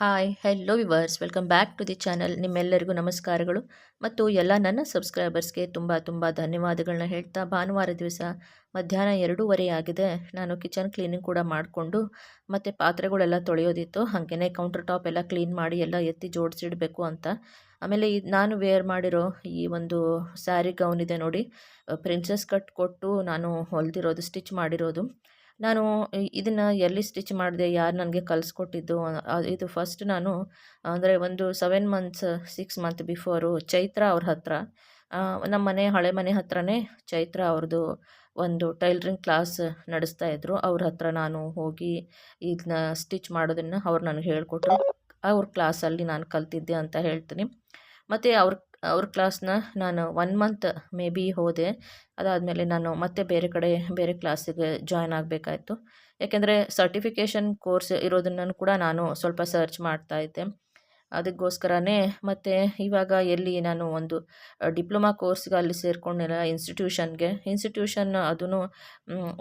Hi hello viewers welcome back to the channel ನಿಮ್ಮೆಲ್ಲರಿಗೂ ನಮಸ್ಕಾರಗಳು. ಮತ್ತು ಎಲ್ಲ ನನ್ನ ಸಬ್ಸ್ಕ್ರೈಬರ್ಸ್ಗೆ ತುಂಬ ತುಂಬ ಧನ್ಯವಾದಗಳನ್ನ ಹೇಳ್ತಾ ಭಾನುವಾರ ದಿವಸ ಮಧ್ಯಾಹ್ನ ಎರಡೂವರೆ ಆಗಿದೆ. ನಾನು ಕಿಚನ್ ಕ್ಲೀನಿಂಗ್ ಕೂಡ ಮಾಡಿಕೊಂಡು ಮತ್ತು ಪಾತ್ರೆಗಳೆಲ್ಲ ತೊಳೆಯೋದಿತ್ತು. ಹಾಗೆಯೇ ಕೌಂಟರ್ ಟಾಪ್ ಎಲ್ಲ ಕ್ಲೀನ್ ಮಾಡಿ ಎಲ್ಲ ಎತ್ತಿ ಜೋಡಿಸಿಡಬೇಕು ಅಂತ. ಆಮೇಲೆ ಇದು ನಾನು ವೇರ್ ಮಾಡಿರೋ ಈ ಒಂದು ಸ್ಯಾರಿ ಗೌನ್ ಇದೆ ನೋಡಿ. ಪ್ರಿನ್ಸಸ್ ಕಟ್ ಕೊಟ್ಟು ನಾನು ಹೊಲಿದಿರೋದು ಸ್ಟಿಚ್ ಮಾಡಿರೋದು. ನಾನು ಇದನ್ನು ಎಲ್ಲಿ ಸ್ಟಿಚ್ ಮಾಡಿದೆ, ಯಾರು ನನಗೆ ಕಲಿಸ್ಕೊಟ್ಟಿದ್ದು ಇದು ಫಸ್ಟ್ ನಾನು, ಅಂದರೆ ಒಂದು seven months six month before Chaitra ಅವ್ರ ಹತ್ರ ನಮ್ಮ ಮನೆ, ಹಳೆ ಮನೆ ಹತ್ರನೇ ಚೈತ್ರ ಅವ್ರದ್ದು ಒಂದು ಟೈಲರಿಂಗ್ ಕ್ಲಾಸ್ ನಡೆಸ್ತಾ ಇದ್ದರು ಅವ್ರ ಹತ್ರ ನಾನು ಹೋಗಿ ಇದನ್ನ ಸ್ಟಿಚ್ ಮಾಡೋದನ್ನು ಅವ್ರು ನನಗೆ ಹೇಳಿಕೊಟ್ರು. ಅವ್ರ ಕ್ಲಾಸಲ್ಲಿ ನಾನು ಕಲ್ತಿದ್ದೆ ಅಂತ ಹೇಳ್ತೀನಿ. ಮತ್ತು ಅವ್ರ ಅವ್ರ ಕ್ಲಾಸ್ನ ನಾನು ಒನ್ ಮಂತ್ ಮೇ ಬಿ ಹೋದೆ. ಅದಾದಮೇಲೆ ನಾನು ಮತ್ತೆ ಬೇರೆ ಕಡೆ, ಬೇರೆ ಕ್ಲಾಸಿಗೆ ಜಾಯ್ನ್ ಆಗಬೇಕಾಯ್ತು. ಯಾಕೆಂದರೆ ಸರ್ಟಿಫಿಕೇಷನ್ ಕೋರ್ಸ್ ಇರೋದನ್ನು ಕೂಡ ನಾನು ಸ್ವಲ್ಪ ಸರ್ಚ್ ಮಾಡ್ತಾಯಿದ್ದೆ ಅದಕ್ಕೋಸ್ಕರನೇ ಮತ್ತು ಇವಾಗ ಎಲ್ಲಿ ನಾನು ಒಂದು ಡಿಪ್ಲೊಮಾ ಕೋರ್ಸ್ಗೆ ಅಲ್ಲಿ ಸೇರಿಕೊಂಡಿಲ್ಲ ಇನ್ಸ್ಟಿಟ್ಯೂಷನ್ಗೆ, ಇನ್ಸ್ಟಿಟ್ಯೂಷನ್ ಅದೂ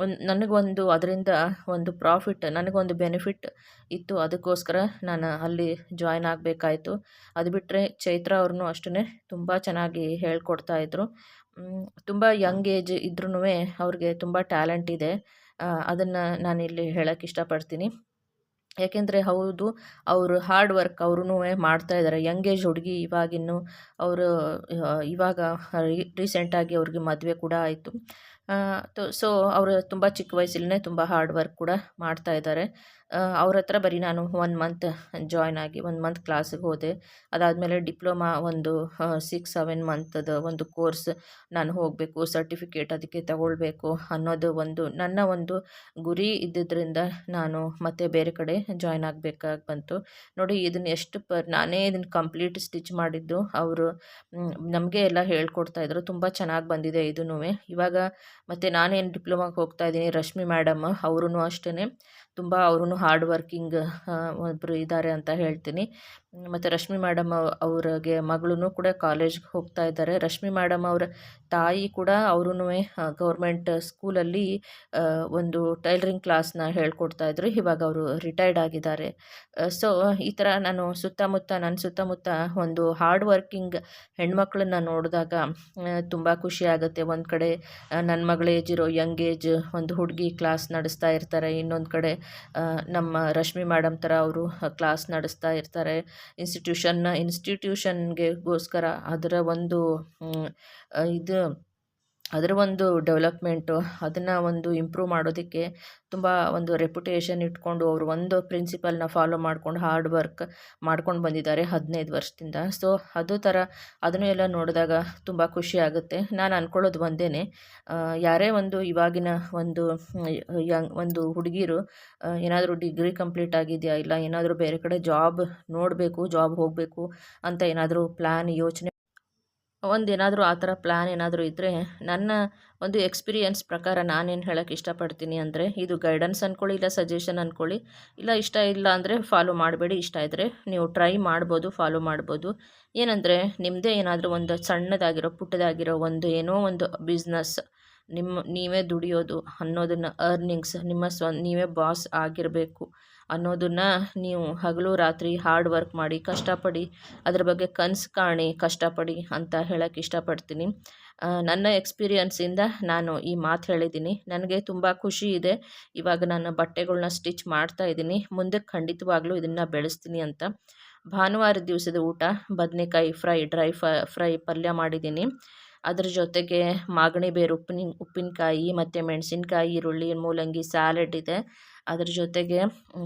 ಒಂದು, ನನಗೊಂದು ಅದರಿಂದ ಒಂದು ಪ್ರಾಫಿಟ್, ನನಗೊಂದು ಬೆನಿಫಿಟ್ ಇತ್ತು. ಅದಕ್ಕೋಸ್ಕರ ನಾನು ಅಲ್ಲಿ ಜಾಯ್ನ್ ಆಗಬೇಕಾಯಿತು. ಅದು ಬಿಟ್ಟರೆ ಚೈತ್ರ ಅವ್ರನ್ನೂ ಅಷ್ಟೇ ತುಂಬ ಚೆನ್ನಾಗಿ ಹೇಳ್ಕೊಡ್ತಾಯಿದ್ರು ತುಂಬ ಯಂಗ್ ಏಜ್ ಇದ್ರೂ ಅವ್ರಿಗೆ ತುಂಬ ಟ್ಯಾಲೆಂಟ್ ಇದೆ. ಅದನ್ನು ನಾನಿಲ್ಲಿ ಹೇಳೋಕ್ಕೆ ಇಷ್ಟಪಡ್ತೀನಿ. ಯಾಕೆಂದರೆ ಹೌದು, ಅವರು ಹಾರ್ಡ್ ವರ್ಕ್ ಅವ್ರೂ ಮಾಡ್ತಾಯಿದ್ದಾರೆ ಯಂಗ್ ಏಜ್ ಹುಡುಗಿ ಇವಾಗಿನ್ನು ಅವರು ಇವಾಗ ರೀಸೆಂಟಾಗಿ ಅವ್ರಿಗೆ ಮದುವೆ ಕೂಡ ಆಯಿತು. ಸೊ ಅವರು ತುಂಬ ಚಿಕ್ಕ ವಯಸ್ಸಲ್ಲೇ ತುಂಬ ಹಾರ್ಡ್ ವರ್ಕ್ ಕೂಡ ಮಾಡ್ತಾಯಿದ್ದಾರೆ ಅವ್ರ ಹತ್ರ ಬರೀ ನಾನು ಒನ್ ಮಂತ್ ಜಾಯ್ನ್ ಆಗಿ ಒಂದು ಮಂತ್ ಕ್ಲಾಸಿಗೆ ಹೋದೆ. ಅದಾದಮೇಲೆ ಡಿಪ್ಲೊಮಾ ಒಂದು ಸಿಕ್ಸ್ ಸೆವೆನ್ ಮಂತದ ಒಂದು ಕೋರ್ಸ್ ನಾನು ಹೋಗಬೇಕು ಸರ್ಟಿಫಿಕೇಟ್ ಅದಕ್ಕೆ ತಗೊಳ್ಬೇಕು ಅನ್ನೋದು ಒಂದು, ನನ್ನ ಒಂದು ಗುರಿ ಇದ್ದಿದ್ದರಿಂದ ನಾನು ಮತ್ತೆ ಬೇರೆ ಕಡೆ ಜಾಯ್ನ್ ಆಗಬೇಕಾಗಿ ಬಂತು. ನೋಡಿ ಇದನ್ನು ಎಷ್ಟು ಪರ್ ನಾನೇ ಇದನ್ನು ಕಂಪ್ಲೀಟ್ ಸ್ಟಿಚ್ ಮಾಡಿದ್ದು, ಅವರು ನಮಗೆ ಎಲ್ಲ ಹೇಳ್ಕೊಡ್ತಾಯಿದ್ರು ತುಂಬ ಚೆನ್ನಾಗಿ ಬಂದಿದೆ ಇದೂ ಇವಾಗ ಮತ್ತು ನಾನೇನು ಡಿಪ್ಲೊಮಾಗೆ ಹೋಗ್ತಾ ಇದ್ದೀನಿ ರಶ್ಮಿ ಮೇಡಮ್ ಅವರೂ ಅಷ್ಟೇ ತುಂಬ ಅವ್ರೂ ಹಾರ್ಡ್ ವರ್ಕಿಂಗ್ ಒಬ್ಬರು ಇದ್ದಾರೆ ಅಂತ ಹೇಳ್ತೀನಿ. ಮತ್ತು ರಶ್ಮಿ ಮೇಡಮ್ ಅವ್ರಿಗೆ ಮಗಳೂ ಕೂಡ ಕಾಲೇಜ್ಗೆ ಹೋಗ್ತಾ ಇದ್ದಾರೆ ರಶ್ಮಿ ಮೇಡಮ್ ಅವರ ತಾಯಿ ಕೂಡ ಅವರೂ ಗೌರ್ಮೆಂಟ್ ಸ್ಕೂಲಲ್ಲಿ ಒಂದು ಟೈಲರಿಂಗ್ ಕ್ಲಾಸ್ನ ಹೇಳ್ಕೊಡ್ತಾಯಿದ್ರು ಇವಾಗ ಅವರು ರಿಟೈರ್ಡ್ ಆಗಿದ್ದಾರೆ. ಸೊ ಈ ಥರ ನಾನು ಸುತ್ತಮುತ್ತ ನನ್ನ ಸುತ್ತಮುತ್ತ ಒಂದು ಹಾರ್ಡ್ ವರ್ಕಿಂಗ್ ಹೆಣ್ಮಕ್ಳನ್ನ ನೋಡಿದಾಗ ತುಂಬ ಖುಷಿ ಆಗುತ್ತೆ. ಒಂದು ಕಡೆ ನನ್ನ ಮಗಳ ಏಜ್ ಇರೋ ಯಂಗ್ ಏಜ್, ಒಂದು ಹುಡುಗಿ ಕ್ಲಾಸ್ ನಡೆಸ್ತಾ ಇರ್ತಾರೆ. ಇನ್ನೊಂದು ಕಡೆ ನಮ್ಮ ರಶ್ಮಿ ಮೇಡಮ್ ಥರ ಅವರು ಕ್ಲಾಸ್ ನಡೆಸ್ತಾ ಇರ್ತಾರೆ. ಇನ್ಸ್ಟಿಟ್ಯೂಷನ್ನ ಇನ್ಸ್ಟಿಟ್ಯೂಷನ್ಗೆಗೋಸ್ಕರ ಅದರ ಒಂದು ಇದು ಅದರ ಒಂದು ಡೆವಲಪ್ಮೆಂಟು ಅದನ್ನು ಒಂದು ಇಂಪ್ರೂವ್ ಮಾಡೋದಕ್ಕೆ ತುಂಬ ಒಂದು ರೆಪ್ಯುಟೇಷನ್ ಇಟ್ಕೊಂಡು ಅವರು ಒಂದು ಪ್ರಿನ್ಸಿಪಲ್ನ ಫಾಲೋ ಮಾಡ್ಕೊಂಡು ಹಾರ್ಡ್ ವರ್ಕ್ ಮಾಡ್ಕೊಂಡು ಬಂದಿದ್ದಾರೆ ಹದಿನೈದು ವರ್ಷದಿಂದ. ಸೊ ಅದು ಥರ ಅದನ್ನು ಎಲ್ಲ ನೋಡಿದಾಗ ತುಂಬ ಖುಷಿ ಆಗುತ್ತೆ. ನಾನು ಅಂದ್ಕೊಳ್ಳೋದು ಒಂದೇ ಯಾರೇ ಒಂದು ಇವಾಗಿನ ಒಂದು ಯಂಗ್, ಒಂದು ಹುಡುಗಿರು ಏನಾದರೂ ಡಿಗ್ರಿ ಕಂಪ್ಲೀಟ್ ಆಗಿದೆಯಾ ಇಲ್ಲ, ಏನಾದರೂ ಬೇರೆ ಕಡೆ ಜಾಬ್ ನೋಡಬೇಕು ಜಾಬ್ ಹೋಗಬೇಕು ಅಂತ ಏನಾದರೂ ಪ್ಲ್ಯಾನ್ ಯೋಚನೆ ಒಂದು ಏನಾದರೂ ಆ ಥರ ಪ್ಲ್ಯಾನ್ ಏನಾದರೂ ಇದ್ದರೆ ನನ್ನ ಒಂದು ಎಕ್ಸ್ಪೀರಿಯೆನ್ಸ್ ಪ್ರಕಾರ ನಾನೇನು ಹೇಳೋಕ್ಕೆ ಇಷ್ಟಪಡ್ತೀನಿ ಅಂದರೆ ಇದು ಗೈಡೆನ್ಸ್ ಅಂದ್ಕೊಳ್ಳಿ ಇಲ್ಲ ಸಜೆಷನ್ ಅಂದ್ಕೊಳ್ಳಿ ಇಲ್ಲ ಇಷ್ಟ ಇಲ್ಲ ಅಂದರೆ ಫಾಲೋ ಮಾಡಬೇಡಿ. ಇಷ್ಟ ಇದ್ದರೆ ನೀವು ಟ್ರೈ ಮಾಡ್ಬೋದು ಫಾಲೋ ಮಾಡ್ಬೋದು. ಏನಂದರೆ ನಿಮ್ಮದೇ ಏನಾದರೂ ಒಂದು ಸಣ್ಣದಾಗಿರೋ, ಪುಟ್ಟದಾಗಿರೋ ಒಂದು ಏನೋ ಒಂದು ಬಿಸ್ನೆಸ್ ನಿಮ್ಮ, ನೀವೇ ದುಡಿಯೋದು ಅನ್ನೋದನ್ನು ಅರ್ನಿಂಗ್ಸ್ ನಿಮ್ಮ ಸ್ವ, ನೀವೇ ಬಾಸ್ ಆಗಿರಬೇಕು ಅನ್ನೋದನ್ನು ನೀವು ಹಗಲು ರಾತ್ರಿ ಹಾರ್ಡ್ ವರ್ಕ್ ಮಾಡಿ ಕಷ್ಟಪಡಿ ಅದ್ರ ಬಗ್ಗೆ ಕನಸು ಕಾಣಿ, ಕಷ್ಟಪಡಿ ಅಂತ ಹೇಳಕ್ಕೆ ಇಷ್ಟಪಡ್ತೀನಿ. ನನ್ನ ಎಕ್ಸ್ಪೀರಿಯನ್ಸಿಂದ ನಾನು ಈ ಮಾತು ಹೇಳಿದ್ದೀನಿ. ನನಗೆ ತುಂಬ ಖುಷಿ ಇದೆ. ಇವಾಗ ನಾನು ಬಟ್ಟೆಗಳನ್ನ ಸ್ಟಿಚ್ ಮಾಡ್ತಾ ಇದ್ದೀನಿ. ಮುಂದಕ್ಕೆ ಖಂಡಿತವಾಗ್ಲೂ ಇದನ್ನು ಬೆಳೆಸ್ತೀನಿ ಅಂತ. ಭಾನುವಾರ ದಿವಸದ ಊಟ, ಬದನೆಕಾಯಿ ಫ್ರೈ ಡ್ರೈ ಫ್ರೈ ಪಲ್ಯ ಮಾಡಿದ್ದೀನಿ. ಅದ್ರ ಜೊತೆಗೆ ಮಾಗಣಿ ಬೇರು, ಉಪ್ಪಿನ, ಉಪ್ಪಿನಕಾಯಿ ಮತ್ತು ಮೆಣಸಿನ್ಕಾಯಿ, ಈರುಳ್ಳಿ, ಮೂಲಂಗಿ ಸ್ಯಾಲೆಡ್ ಇದೆ. ಅದ್ರ ಜೊತೆಗೆ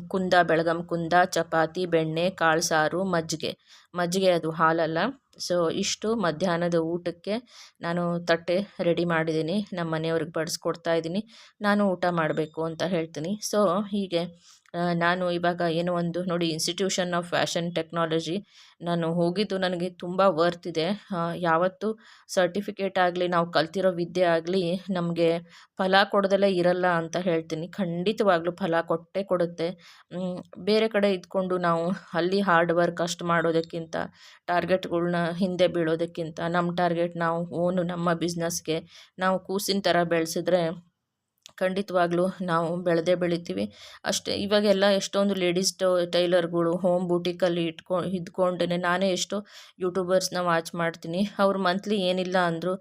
ಕುಂದ ಬೆಳಗಮ್ ಕುಂದ, ಚಪಾತಿ, ಬೆಣ್ಣೆ ಕಾಳು ಸಾರು ಮಜ್ಜಿಗೆ. ಮಜ್ಜಿಗೆ ಅದು ಹಾಲಲ್ಲ. ಸೊ ಇಷ್ಟು ಮಧ್ಯಾಹ್ನದ ಊಟಕ್ಕೆ ನಾನು ತಟ್ಟೆ ರೆಡಿ ಮಾಡಿದ್ದೀನಿ. ನಮ್ಮ ಮನೆಯವ್ರಿಗೆ ಬಡಿಸ್ಕೊಡ್ತಾ ಇದ್ದೀನಿ. ನಾನು ಊಟ ಮಾಡಬೇಕು ಅಂತ ಹೇಳ್ತೀನಿ. ಸೊ ಹೀಗೆ ನಾನು ಇವಾಗ ಏನೋ ಒಂದು ನೋಡಿ ಇನ್ಸ್ಟಿಟ್ಯೂಷನ್ ಆಫ್ ಫ್ಯಾಷನ್ ಟೆಕ್ನಾಲಜಿ ನಾನು ಹೋಗಿದ್ದು ನನಗೆ ತುಂಬ ವರ್ತ್ ಇದೆ. ಯಾವತ್ತು ಸರ್ಟಿಫಿಕೇಟ್ ಆಗಲಿ, ನಾವು ಕಲ್ತಿರೋ ವಿದ್ಯೆ ಆಗಲಿ, ನಮಗೆ ಫಲ ಕೊಡದಲ್ಲೇ ಇರಲ್ಲ ಅಂತ ಹೇಳ್ತೀನಿ. ಖಂಡಿತವಾಗ್ಲೂ ಫಲ ಕೊಟ್ಟೇ ಕೊಡುತ್ತೆ. ಬೇರೆ ಕಡೆ ಇದ್ಕೊಂಡು ನಾವು ಅಲ್ಲಿ ಹಾರ್ಡ್ ವರ್ಕ್ ಅಷ್ಟು ಮಾಡೋದಕ್ಕಿಂತ ಟಾರ್ಗೆಟ್ಗಳ್ನ ಹಿಂದೆ ಬೀಳೋದಕ್ಕಿಂತ ನಮ್ಮ ಟಾರ್ಗೆಟ್ ನಾವು ಓನು ನಮ್ಮ ಬಿಸ್ನೆಸ್ಗೆ ನಾವು ಕೂಸಿನ ಥರ ಬೆಳೆಸಿದ್ರೆ ಖಂಡಿತವಾಗ್ಲೂ ನಾವು ಬೆಳೆದೇ ಬೆಳಿತೀವಿ. ಅಷ್ಟೇ, ಇವಾಗೆಲ್ಲ ಎಷ್ಟೊಂದು ಲೇಡೀಸ್ ಟೈಲರ್ಗಳು ಹೋಮ್ ಬೂಟಿಕಲ್ಲಿ ಇಟ್ಕೊ ಇದ್ಕೊಂಡೇ ನಾನೇ ಎಷ್ಟೋ ಯೂಟ್ಯೂಬರ್ಸ್ನ ವಾಚ್ ಮಾಡ್ತೀನಿ. ಅವ್ರು ಮಂತ್ಲಿ ಏನಿಲ್ಲ ಅಂದರೂ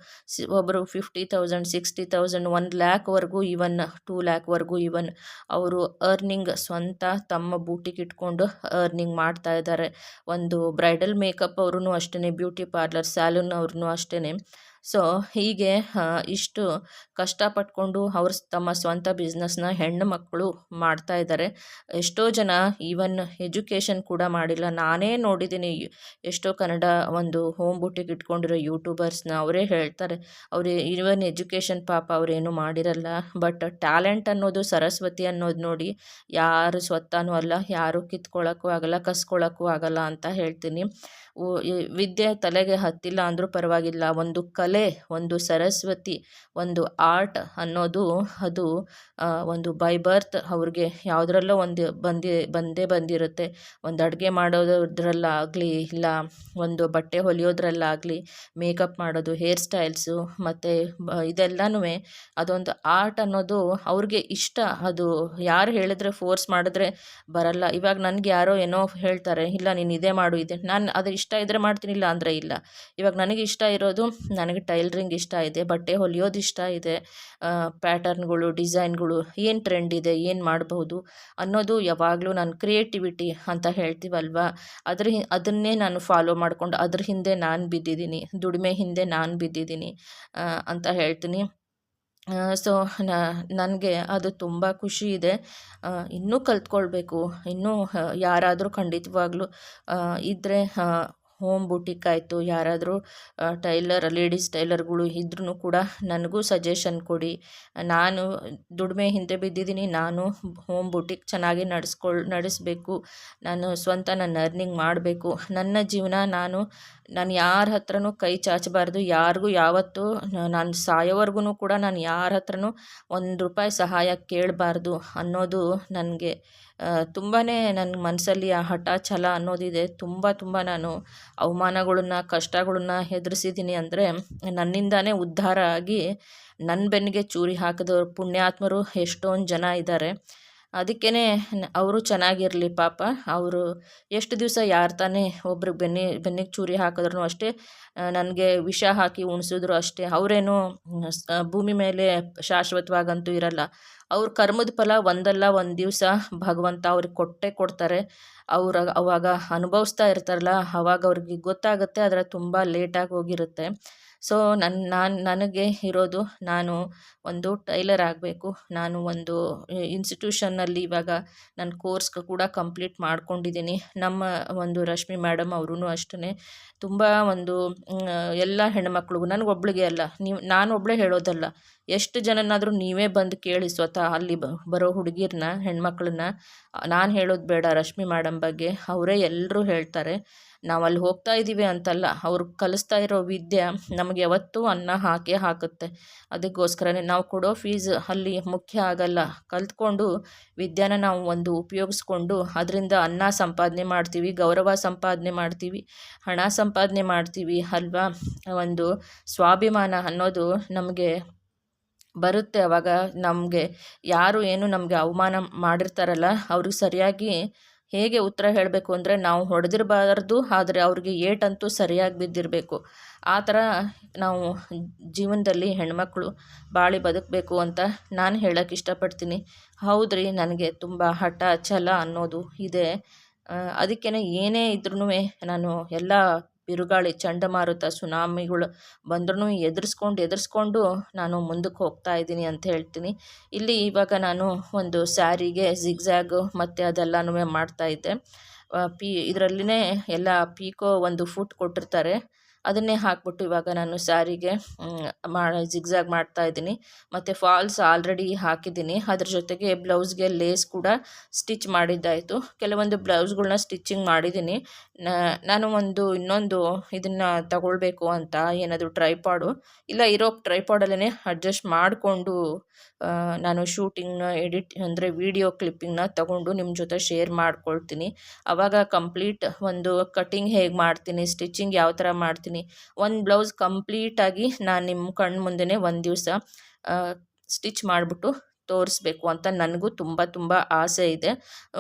ಒಬ್ಬರು fifty thousand sixty thousand one ಲ್ಯಾಕ್ವರೆಗೂ even two ಲ್ಯಾಕ್ವರೆಗೂ ಇವನ್ ಅವರು ಅರ್ನಿಂಗ್ ಸ್ವಂತ ತಮ್ಮ ಬೂಟಿಗೆ ಇಟ್ಕೊಂಡು ಅರ್ನಿಂಗ್ ಮಾಡ್ತಾ ಇದ್ದಾರೆ ಒಂದು ಬ್ರೈಡಲ್ ಮೇಕಪ್ ಅವ್ರೂ ಅಷ್ಟೇ ಬ್ಯೂಟಿ ಪಾರ್ಲರ್ ಸ್ಯಾಲೂನ್ ಅವ್ರೂ ಅಷ್ಟೇ ಸೊ ಹೀಗೆ ಇಷ್ಟು ಕಷ್ಟಪಟ್ಕೊಂಡು ಅವ್ರ ತಮ್ಮ ಸ್ವಂತ ಬಿಸ್ನೆಸ್ನ ಹೆಣ್ಣು ಮಕ್ಕಳು ಮಾಡ್ತಾ ಇದ್ದಾರೆ ಎಷ್ಟೋ ಜನ ಈವನ್ ಎಜುಕೇಷನ್ ಕೂಡ ಮಾಡಿಲ್ಲ. ನಾನೇ ನೋಡಿದ್ದೀನಿ ಎಷ್ಟೋ ಕನ್ನಡ ಒಂದು ಹೋಮ್ ಬುಟ್ಟಿಗೆ ಇಟ್ಕೊಂಡಿರೋ ಯೂಟ್ಯೂಬರ್ಸ್ನ ಅವರೇ ಹೇಳ್ತಾರೆ, ಅವರು ಈವನ್ ಎಜುಕೇಷನ್ ಪಾಪ ಅವರೇನು ಮಾಡಿರಲ್ಲ. ಬಟ್ ಟ್ಯಾಲೆಂಟ್ ಅನ್ನೋದು ಸರಸ್ವತಿ ಅನ್ನೋದು ನೋಡಿ, ಯಾರು ಸ್ವತ್ತನೂ ಅಲ್ಲ, ಯಾರು ಕಿತ್ಕೊಳ್ಳೋಕ್ಕೂ ಆಗಲ್ಲ ಕಸ್ಕೊಳ್ಳೋಕ್ಕೂ ಆಗಲ್ಲ ಅಂತ ಹೇಳ್ತೀನಿ. ವಿದ್ಯೆ ತಲೆಗೆ ಹತ್ತಿಲ್ಲ ಅಂದರೂ ಪರವಾಗಿಲ್ಲ. ಒಂದು ಕಲೆ ಒಂದು ಸರಸ್ವತಿ, ಒಂದು ಆರ್ಟ್ ಅನ್ನೋದು ಅದು ಒಂದು ಬೈ ಬರ್ತ್ ಅವ್ರಿಗೆ ಯಾವುದ್ರಲ್ಲೋ ಒಂದು ಬಂದಿ, ಬಂದೇ ಬಂದಿರುತ್ತೆ. ಒಂದು ಅಡುಗೆ ಮಾಡೋದ್ರಲ್ಲಾಗಲಿ, ಇಲ್ಲ ಒಂದು ಬಟ್ಟೆ ಹೊಲಿಯೋದ್ರಲ್ಲಾಗಲಿ, ಮೇಕಪ್ ಮಾಡೋದು, ಹೇರ್ ಸ್ಟೈಲ್ಸು, ಮತ್ತು ಇದೆಲ್ಲನೂ ಅದೊಂದು ಆರ್ಟ್ ಅನ್ನೋದು ಅವ್ರಿಗೆ ಇಷ್ಟ. ಅದು ಯಾರು ಹೇಳಿದ್ರೆ ಫೋರ್ಸ್ ಮಾಡಿದ್ರೆ ಬರಲ್ಲ. ಇವಾಗ ನನಗೆ ಯಾರೋ ಏನೋ ಹೇಳ್ತಾರೆ, ಇಲ್ಲ ನೀನು ಇದೇ ಮಾಡು, ಇದೆ. ನಾನು ಅದು ಇಷ್ಟ ಇದ್ದರೆ ಮಾಡ್ತೀನಿ, ಇಲ್ಲ ಅಂದರೆ ಇಲ್ಲ. ಇವಾಗ ನನಗೆ ಇಷ್ಟ ಇರೋದು, ನನಗೆ ಟೈಲ್ರಿಂಗ್ ಇಷ್ಟ ಇದೆ, ಬಟ್ಟೆ ಹೊಲಿಯೋದು ಇಷ್ಟ ಇದೆ ಪ್ಯಾಟರ್ನ್ಗಳು, ಡಿಸೈನ್ಗಳು ಏನು ಟ್ರೆಂಡ್ ಇದೆ, ಏನು ಮಾಡಬಹುದು ಅನ್ನೋದು ಯಾವಾಗಲೂ ನಾನು ಕ್ರಿಯೇಟಿವಿಟಿ ಅಂತ ಹೇಳ್ತೀವಲ್ವ? ಅದ್ರ ಅದನ್ನೇ ನಾನು ಫಾಲೋ ಮಾಡಿಕೊಂಡು ಅದ್ರ ಹಿಂದೆ ನಾನು ಬಿದ್ದಿದ್ದೀನಿ, ದುಡಿಮೆ ಹಿಂದೆ ನಾನು ಬಿದ್ದಿದ್ದೀನಿ ಅಂತ ಹೇಳ್ತೀನಿ. ಸೊ ನನಗೆ ಅದು ತುಂಬ ಖುಷಿ ಇದೆ. ಇನ್ನೂ ಕಲ್ತ್ಕೊಳ್ಬೇಕು, ಇನ್ನೂ ಯಾರಾದರೂ ಖಂಡಿತವಾಗ್ಲೂ ಇದ್ದರೆ ಹೋಮ್ ಬುಟಿಕ್ ಆಯಿತು. ಯಾರಾದರೂ ಟೈಲರ್, ಲೇಡೀಸ್ ಟೈಲರ್ಗಳು ಇದ್ರೂ ಕೂಡ ನನಗೂ ಸಜೆಷನ್ ಕೊಡಿ. ನಾನು ದುಡಿಮೆ ಹಿಂದೆ ಬಿದ್ದಿದ್ದೀನಿ. ನಾನು ಹೋಮ್ ಬುಟಿಕ್ ಚೆನ್ನಾಗಿ ನಡೆಸ್ಕೊಳ್, ನಡೆಸಬೇಕು. ನಾನು ಸ್ವಂತ ನನ್ನ ಅರ್ನಿಂಗ್ ಮಾಡಬೇಕು. ನನ್ನ ಜೀವನ ನಾನು ನಾನು ಯಾರ ಹತ್ರನೂ ಕೈ ಚಾಚಬಾರ್ದು. ಯಾರಿಗೂ ಯಾವತ್ತೂ ನಾನು ಸಾಯೋವರೆಗೂ ಕೂಡ ನಾನು ಯಾರ ಹತ್ರನೂ ಒಂದು ರೂಪಾಯಿ ಸಹಾಯ ಕೇಳಬಾರ್ದು ಅನ್ನೋದು ನನಗೆ ತುಂಬಾ ನನ್ನ ಮನಸ್ಸಲ್ಲಿ ಆ ಹಠ, ಛಲ ಅನ್ನೋದಿದೆ. ತುಂಬ ತುಂಬ ನಾನು ಅವಮಾನಗಳನ್ನ, ಕಷ್ಟಗಳನ್ನ ಎದುರಿಸಿದ್ದೀನಿ ಅಂದರೆ ನನ್ನಿಂದಾನೇ ಉದ್ಧಾರ ಆಗಿ ನನ್ನ ಬೆನ್ನಿಗೆ ಚೂರಿ ಹಾಕಿದವ್ರು ಪುಣ್ಯಾತ್ಮರು ಎಷ್ಟೊಂದು ಜನ ಇದ್ದಾರೆ. ಅದಕ್ಕೇ ಅವರು ಚೆನ್ನಾಗಿರಲಿ ಪಾಪ. ಅವರು ಎಷ್ಟು ದಿವಸ ಯಾರು ತಾನೇ ಒಬ್ರಿಗೆ ಬೆನ್ನಿ, ಬೆನ್ನಿಗೆ ಚೂರಿ ಹಾಕಿದ್ರು ಅಷ್ಟೇ ನನಗೆ ವಿಷ ಹಾಕಿ ಉಣಿಸಿದ್ರು ಅಷ್ಟೇ. ಅವರೇನು ಭೂಮಿ ಮೇಲೆ ಶಾಶ್ವತವಾಗಂತೂ ಇರಲ್ಲ. ಅವ್ರ ಕರ್ಮದ ಫಲ ಒಂದಲ್ಲ ಒಂದು ದಿವಸ ಭಗವಂತ ಅವ್ರಿಗೆ ಕೊಟ್ಟೇ ಕೊಡ್ತಾರೆ. ಅವ್ರ, ಅವಾಗ ಅನುಭವಿಸ್ತಾ ಇರ್ತಾರಲ್ಲ, ಅವಾಗ ಅವ್ರಿಗೆ ಗೊತ್ತಾಗುತ್ತೆ ಆದರೆ ತುಂಬ ಲೇಟಾಗಿ ಹೋಗಿರುತ್ತೆ. ಸೊ ನನ್ನ ನಾನು, ನನಗೆ ಇರೋದು ನಾನು ಒಂದು ಟೈಲರ್ ಆಗಬೇಕು. ನಾನು ಒಂದು ಇನ್ಸ್ಟಿಟ್ಯೂಷನ್ನಲ್ಲಿ ಇವಾಗ ನನ್ನ ಕೋರ್ಸ್ ಕೂಡ ಕಂಪ್ಲೀಟ್ ಮಾಡ್ಕೊಂಡಿದ್ದೀನಿ ನಮ್ಮ ಒಂದು ರಶ್ಮಿ ಮೇಡಮ್ ಅವರೂ ಅಷ್ಟೇ ತುಂಬ ಒಂದು ಎಲ್ಲ ಹೆಣ್ಮಕ್ಳಿಗೂ ನನಗೊಬ್ಳಿಗೆ ಅಲ್ಲ, ನೀವು, ನಾನು ಒಬ್ಬಳೇ ಹೇಳೋದಲ್ಲ. ಎಷ್ಟು ಜನನಾದರೂ ನೀವೇ ಬಂದು ಕೇಳಿ ಸ್ವತಃ ಅಲ್ಲಿ ಬರೋ ಹುಡುಗಿರನ್ನ ಹೆಣ್ಮಕ್ಳನ್ನ, ನಾನು ಹೇಳೋದು ಬೇಡ ರಶ್ಮಿ ಮೇಡಮ್ ಬಗ್ಗೆ, ಅವರೇ ಎಲ್ಲರೂ ಹೇಳ್ತಾರೆ. ನಾವು ಅಲ್ಲಿ ಹೋಗ್ತಾ ಇದ್ದೀವಿ ಅಂತಲ್ಲ, ಅವ್ರು ಕಲಿಸ್ತಾ ಇರೋ ವಿದ್ಯೆ ನಮಗೆ ಯಾವತ್ತೂ ಅನ್ನ ಹಾಕೇ ಹಾಕುತ್ತೆ. ಅದಕ್ಕೋಸ್ಕರನೇ ನಾವು ಕೊಡೋ ಫೀಸ್ ಅಲ್ಲಿ ಮುಖ್ಯ ಆಗಲ್ಲ. ಕಲ್ತ್ಕೊಂಡು ವಿದ್ಯಾನ ನಾವು ಒಂದು ಉಪಯೋಗಿಸ್ಕೊಂಡು ಅದರಿಂದ ಅನ್ನ ಸಂಪಾದನೆ ಮಾಡ್ತೀವಿ, ಗೌರವ ಸಂಪಾದನೆ ಮಾಡ್ತೀವಿ, ಹಣ ಸಂಪಾದನೆ ಮಾಡ್ತೀವಿ ಅಲ್ವಾ? ಒಂದು ಸ್ವಾಭಿಮಾನ ಅನ್ನೋದು ನಮಗೆ ಬರುತ್ತೆ. ಅವಾಗ ನಮಗೆ ಯಾರು ಏನು ನಮಗೆ ಅವಮಾನ ಮಾಡಿರ್ತಾರಲ್ಲ ಅವ್ರಿಗೆ ಸರಿಯಾಗಿ ಹೇಗೆ ಉತ್ತರ ಹೇಳಬೇಕು ಅಂದರೆ ನಾವು ಹೊಡೆದಿರಬಾರ್ದು, ಆದರೆ ಅವ್ರಿಗೆ ಏಟಂತೂ ಸರಿಯಾಗಿ ಬಿದ್ದಿರಬೇಕು. ಆ ಥರ ನಾವು ಜೀವನದಲ್ಲಿ ಹೆಣ್ಮಕ್ಳು ಬಾಳಿ ಬದುಕಬೇಕು ಅಂತ ನಾನು ಹೇಳೋಕ್ಕೆ ಇಷ್ಟಪಡ್ತೀನಿ. ಹೌದ್ರಿ, ನನಗೆ ತುಂಬ ಹಠ, ಛಲ ಅನ್ನೋದು ಇದೆ. ಅದಕ್ಕೇ ಏನೇ ಇದ್ರೂ ನಾನು ಎಲ್ಲ ಬಿರುಗಾಳಿ ಚಂಡಮಾರುತ ಸುನಾಮಿಗಳು ಬಂದ್ರೂ ಎದುರಿಸ್ಕೊಂಡು ಎದುರಿಸ್ಕೊಂಡು ನಾನು ಮುಂದಕ್ಕೆ ಹೋಗ್ತಾ ಇದ್ದೀನಿ ಅಂತ ಹೇಳ್ತೀನಿ. ಇಲ್ಲಿ ಇವಾಗ ನಾನು ಒಂದು ಸ್ಯಾರಿಗೆ ಝಿಗ್ಝ್ಯಾಗು ಮತ್ತು ಅದೆಲ್ಲನೂ ಮಾಡ್ತಾಯಿದ್ದೆ ಪಿ, ಇದರಲ್ಲಿನೇ ಎಲ್ಲ ಪೀಕೋ ಒಂದು ಫುಟ್ ಕೊಟ್ಟಿರ್ತಾರೆ. ಅದನ್ನೇ ಹಾಕ್ಬಿಟ್ಟು ಇವಾಗ ನಾನು ಸ್ಯಾರಿಗೆ ಮಾ ಜಿಗ್ಝಾಗ್ ಮಾಡ್ತಾ ಇದ್ದೀನಿ. ಮತ್ತು ಫಾಲ್ಸ್ ಆಲ್ರೆಡಿ ಹಾಕಿದ್ದೀನಿ. ಅದ್ರ ಜೊತೆಗೆ ಬ್ಲೌಸ್ಗೆ ಲೇಸ್ ಕೂಡ ಸ್ಟಿಚ್ ಮಾಡಿದ್ದಾಯಿತು. ಕೆಲವೊಂದು ಬ್ಲೌಸ್ಗಳನ್ನ ಸ್ಟಿಚ್ಚಿಂಗ್ ಮಾಡಿದ್ದೀನಿ. ನಾನು ಒಂದು, ಇನ್ನೊಂದು ಇದನ್ನು ತಗೊಳ್ಬೇಕು ಅಂತ ಏನಾದರೂ ಟ್ರೈಪಾಡು. ಇಲ್ಲ, ಇರೋ ಟ್ರೈಪಾಡಲ್ಲೇ ಅಡ್ಜಸ್ಟ್ ಮಾಡಿಕೊಂಡು ನಾನು ಶೂಟಿಂಗ್ನ ಎಡಿಟ್, ಅಂದರೆ ವಿಡಿಯೋ ಕ್ಲಿಪ್ಪಿಂಗ್ನ ತಗೊಂಡು ನಿಮ್ಮ ಜೊತೆ ಶೇರ್ ಮಾಡ್ಕೊಳ್ತೀನಿ. ಆವಾಗ ಕಂಪ್ಲೀಟ್ ಒಂದು ಕಟಿಂಗ್ ಹೇಗೆ ಮಾಡ್ತೀನಿ, ಸ್ಟಿಚಿಂಗ್ ಯಾವ ಥರ ಮಾಡ್ತೀನಿ ಒಂದು ಬ್ಲೌಸ್ ಕಂಪ್ಲೀಟಾಗಿ ನಾನು ನಿಮ್ಮ ಕಣ್ಣು ಮುಂದೆನೇ ಒಂದು ದಿವಸ ಸ್ಟಿಚ್ ಮಾಡಿಬಿಟ್ಟು ತೋರಿಸ್ಬೇಕು ಅಂತ ನನಗೂ ತುಂಬ ತುಂಬ ಆಸೆ ಇದೆ.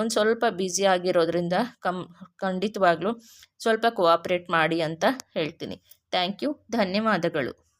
ಒಂದು ಸ್ವಲ್ಪ ಬ್ಯುಸಿ ಆಗಿರೋದ್ರಿಂದ ಕಮ್ ಖಂಡಿತವಾಗ್ಲೂ ಸ್ವಲ್ಪ ಕೋಆಪ್ರೇಟ್ ಮಾಡಿ ಅಂತ ಹೇಳ್ತೀನಿ. ಥ್ಯಾಂಕ್ ಯು, ಧನ್ಯವಾದಗಳು.